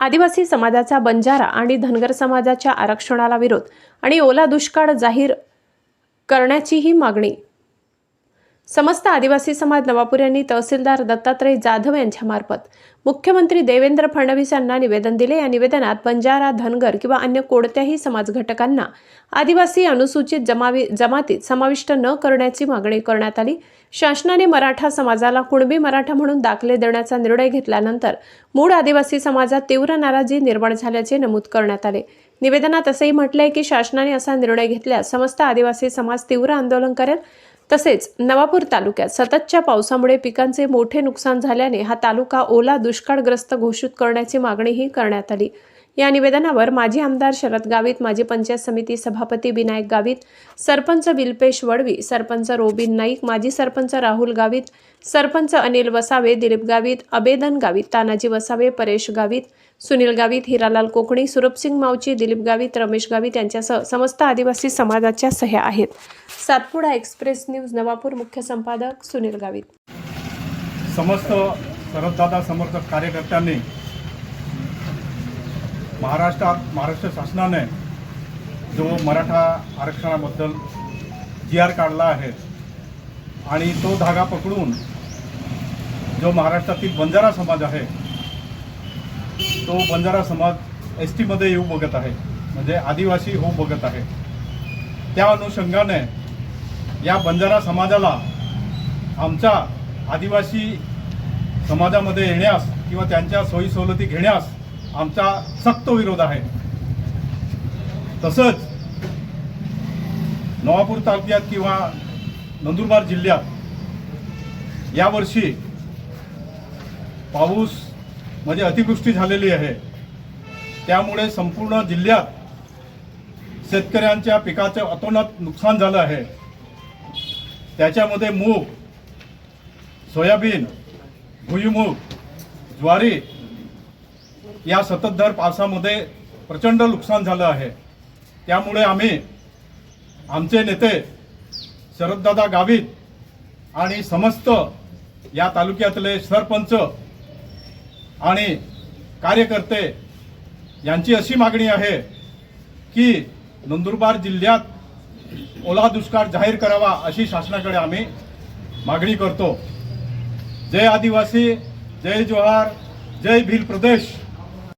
आदिवासी समाजाचा बंजारा आणि धनगर समाजाच्या आरक्षणाला विरोध आणि ओला दुष्काळ जाहीर करण्याचीही मागणी. समस्त आदिवासी समाज नवापूर यांनी तहसीलदार दत्तात्रय जाधव यांच्यामार्फत मुख्यमंत्री देवेंद्र फडणवीस यांना निवेदन दिले. या निवेदनात बंजारा धनगर किंवा अन्य कोणत्याही समाज घटकांना आदिवासी अनुसूचित जमावी जमातीत समाविष्ट न करण्याची मागणी करण्यात आली. शासनाने मराठा समाजाला कुणबी मराठा म्हणून दाखले देण्याचा निर्णय घेतल्यानंतर मूळ आदिवासी समाजात तीव्र नाराजी निर्माण झाल्याचे नमूद करण्यात आले. निवेदनात असंही म्हटलंय की शासनाने असा निर्णय घेतल्यास समस्त आदिवासी समाज तीव्र आंदोलन करेल. तसेच नवापूर तालुक्यात सततच्या पावसामुळे पिकांचे मोठे नुकसान झाल्याने हा तालुका ओला दुष्काळग्रस्त घोषित करण्याची मागणीही करण्यात आली. या निवेदनावर माजी आमदार शरद गावित माजी पंचायत समिती सभापती विनायक गावित सरपंच विल्पेश वडवी सरपंच रोबिन नाईक माजी सरपंच राहुल गावित सरपंच अनिल वसावे दिलीप गावित अबेदन गावित तानाजी वसावे परेश गावित सुनील गावित हिरालाल कोकणी सुरपसिंग मावची दिलीप गावित रमेश गावित यांच्यासह समस्त आदिवासी समाजाच्या सह्या आहेत. सातपुडा एक्सप्रेस न्यूज नवापूर मुख्य संपादक सुनील गावित. समस्त शरददादा समर्थक कार्यकर्त्यांनी महाराष्ट्रात महाराष्ट्र शासनाने जो मराठा आरक्षणाबद्दल जी आर काढला आहे आणि तो धागा पकडून जो महाराष्ट्रातील बंजारा समाज आहे तो बंजारा समाज एस टीमध्ये येऊ बघत आहे म्हणजे आदिवासी होऊ बघत आहे. त्या अनुषंगाने या बंजारा समाजाला आमच्या आदिवासी समाजामध्ये येण्यास किंवा त्यांच्या सोयी सवलती घेण्यास आमचा सक्त विरोध आहे. तसंच नवापूर तालुक्यात किंवा नंदुरबार जिल्ह्यात यावर्षी पाऊस म्हणजे अतिवृष्टी झालेली आहे. त्यामुळे संपूर्ण जिल्ह्यात शेतकऱ्यांच्या पिकाचं अतोनात नुकसान झालं आहे. त्याच्यामध्ये मूग सोयाबीन भुईमूग ज्वारी या सततधार पावसामध्ये प्रचंड नुकसान झालं आहे. त्यामुळे आम्ही आमचे नेते शरददादा गावित आणि समस्त या तालुक्यातले सरपंच आणि कार्यकर्ते यांची अशी मागणी आहे की नंदुरबार जिल्ह्यात ओला दुष्काळ जाहीर करावा अशी शासनाकडे आम्ही मागणी करतो. जय आदिवासी जय जोहार जय भील प्रदेश.